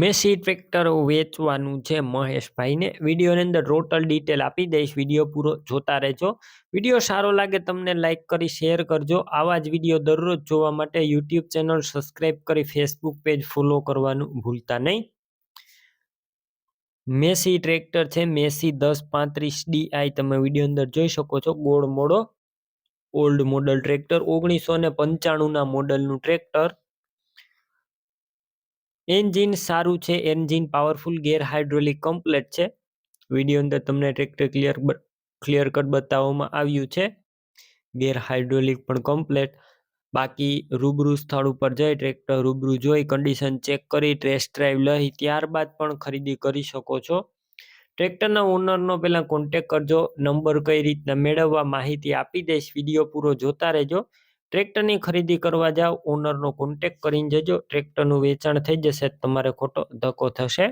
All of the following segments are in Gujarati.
મેસી ટ્રેક્ટર વેચવાનું છે મહેશભાઈને. વિડીયોની અંદર ટોટલ ડિટેલ આપી દઈશ. વીડિયો પૂરો જોતા રહેજો. વીડિયો સારો લાગે તમને લાઈક કરી, શેર કરજો. આવા જ વીડિયો દરરોજ જોવા માટે યુટ્યુબ ચેનલ સબસ્ક્રાઈબ કરી, ફેસબુક પેજ ફોલો કરવાનું ભૂલતા નહીં. મેસી ટ્રેક્ટર છે, મેસી દસ પાંત્રીસ ડીઆઈ તમે વીડિયો અંદર જોઈ શકો છો, ગોળ મોડો, ઓલ્ડ મોડલ ટ્રેક્ટર, ઓગણીસો ને પંચાણુંના મોડલનું ટ્રેક્ટર. એન્જિન સારું છે, engine powerful, gear hydraulic complete છે. વીડિયો અંદર તમને ટ્રેક્ટર ક્લિયર ક્લિયર કટ બતાવવામાં આવ્યું છે. ગેર હાઇડ્રોલિક પણ કમ્પ્લેટ. બાકી રૂબરૂ સ્થળ ઉપર જઈ ટ્રેક્ટર રૂબરૂ જોઈ કન્ડિશન ચેક કરી ટેસ્ટ ડ્રાઈવ લઈ, ત્યારબાદ પણ ખરીદી કરી શકો છો. ટ્રેક્ટરના ઓનરનો પહેલાં કોન્ટેક કરજો, નંબર કઈ રીતના મેળવવા માહિતી આપી દઈશ, વીડિયો પૂરો જોતા રહેજો. ટ્રેક્ટરની ખરીદી કરવા જાઓ ઓનરનો કોન્ટેક કરીને જજો, ટ્રેક્ટરનું વેચાણ થઈ જશે, તમારે ખોટો ધક્કો થશે.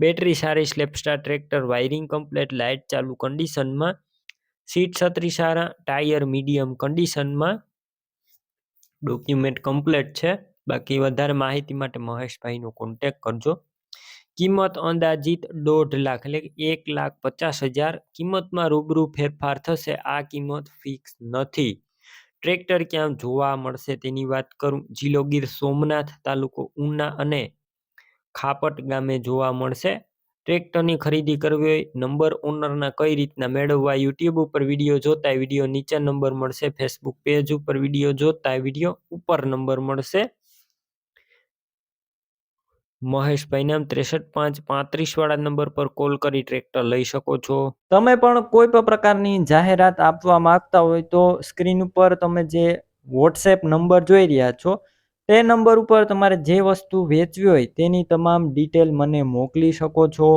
બેટરી સારી, સ્લેપસ્ટાર ટ્રેક્ટર વાયરિંગ કમ્પ્લેટ લાઇટ ચાલુ કન્ડિશનમાં સીટ છત્રી સારા, ટાયર મીડિયમ કન્ડિશનમાં ડોક્યુમેન્ટ કમ્પ્લેટ છે. બાકી વધારે માહિતી માટે મહેશભાઈનો કોન્ટેક કરજો. કિંમત અંદાજિત દોઢ લાખ એટલે એક લાખ પચાસ હજાર. કિંમતમાં રૂબરૂ ફેરફાર થશે, આ કિંમત ફિક્સ નથી. ટ્રેક્ટર ક્યાં જોવા મળશે તેની વાત કરું? જિલ્લો ગીર સોમનાથ તાલુકો ઉના અને ખાપટ ગામે જોવા મળશે. ટ્રેક્ટરની ખરીદી કરવી હોય, નંબર ઓનરના કઈ રીતના મેળવવા? યુટ્યુબ ઉપર વીડિયો જોતા વીડિયો નીચે નંબર મળશે. ફેસબુક પેજ ઉપર વીડિયો જોતા વીડિયો ઉપર નંબર મળશે. મહેશભાઈ નામ ત્રેસઠ પાંચ પાંત્રીસ વાળા નંબર પર કોલ કરી ટ્રેક્ટર લઈ શકો છો. તમે પણ કોઈ પણ પ્રકારની જાહેરાત આપવા માંગતા હોય તો સ્ક્રીન ઉપર તમે જે વોટ્સએપ નંબર જોઈ રહ્યા છો, તે નંબર ઉપર તમારે જે વસ્તુ વેચવી હોય તેની તમામ ડિટેલ મને મોકલી શકો છો.